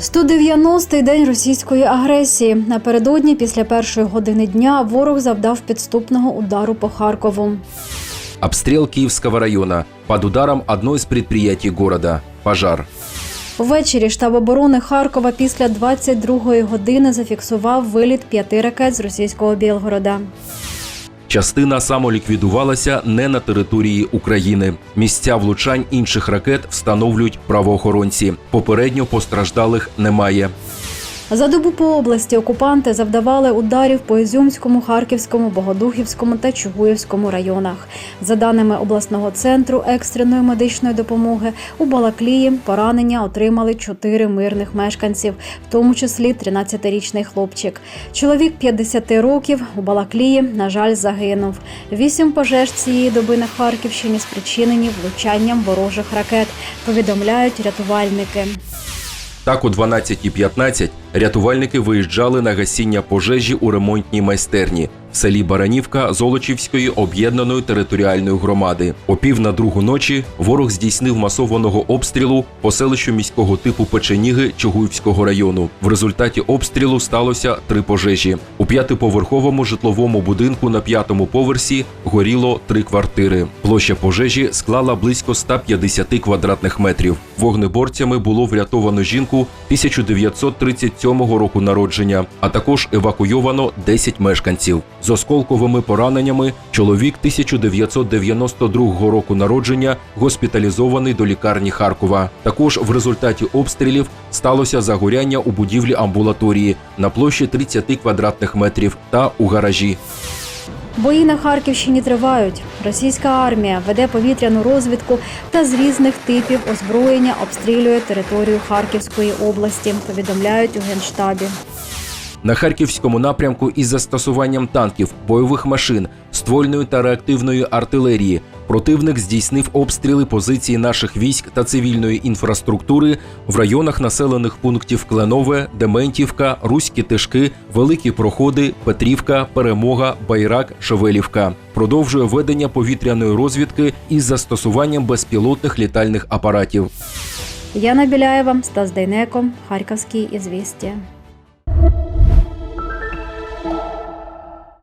190-й день російської агресії. Напередодні, після першої години дня, ворог завдав підступного удару по Харкову. Обстрел Киевского района. Под ударом одно из предприятий города. Пожар. Ввечері штаб оборони Харкова після 22-ї години зафіксував виліт п'яти ракет з російського Білгорода. Частина самоліквідувалася не на території України. Місця влучань інших ракет встановлюють правоохоронці. Попередньо постраждалих немає. За добу по області окупанти завдавали ударів по Ізюмському, Харківському, Богодухівському та Чугуївському районах. За даними обласного центру екстреної медичної допомоги, у Балаклії поранення отримали чотири мирних мешканців, в тому числі 13-річний хлопчик. Чоловік 50 років у Балаклії, на жаль, загинув. Вісім пожеж цієї доби на Харківщині спричинені влучанням ворожих ракет. Повідомляють рятувальники. Так, о 12.15 рятувальники виїжджали на гасіння пожежі у ремонтній майстерні в селі Баранівка Золочівської об'єднаної територіальної громади. О пів на другу ночі ворог здійснив масованого обстрілу по селищу міського типу Печеніги Чугуївського району. В результаті обстрілу сталося три пожежі. У п'ятиповерховому житловому будинку на п'ятому поверсі горіло три квартири. Площа пожежі склала близько 150 квадратних метрів. Вогнеборцями було врятовано жінку 1937 року народження, а також евакуйовано 10 мешканців. З осколковими пораненнями чоловік 1992 року народження госпіталізований до лікарні Харкова. Також в результаті обстрілів сталося загоряння у будівлі амбулаторії на площі 30 квадратних метрів та у гаражі. Бої на Харківщині тривають. Російська армія веде повітряну розвідку та з різних типів озброєння обстрілює територію Харківської області. Повідомляють у генштабі. На харківському напрямку із застосуванням танків, бойових машин, ствольної та реактивної артилерії противник здійснив обстріли позицій наших військ та цивільної інфраструктури в районах населених пунктів Кленове, Дементівка, Руські Тишки, Великі Проходи, Петрівка, Перемога, Байрак, Шевелівка. Продовжує ведення повітряної розвідки із застосуванням безпілотних літальних апаратів. Яна Біляєва, Стас Дейнеко, Харківські ізвістія.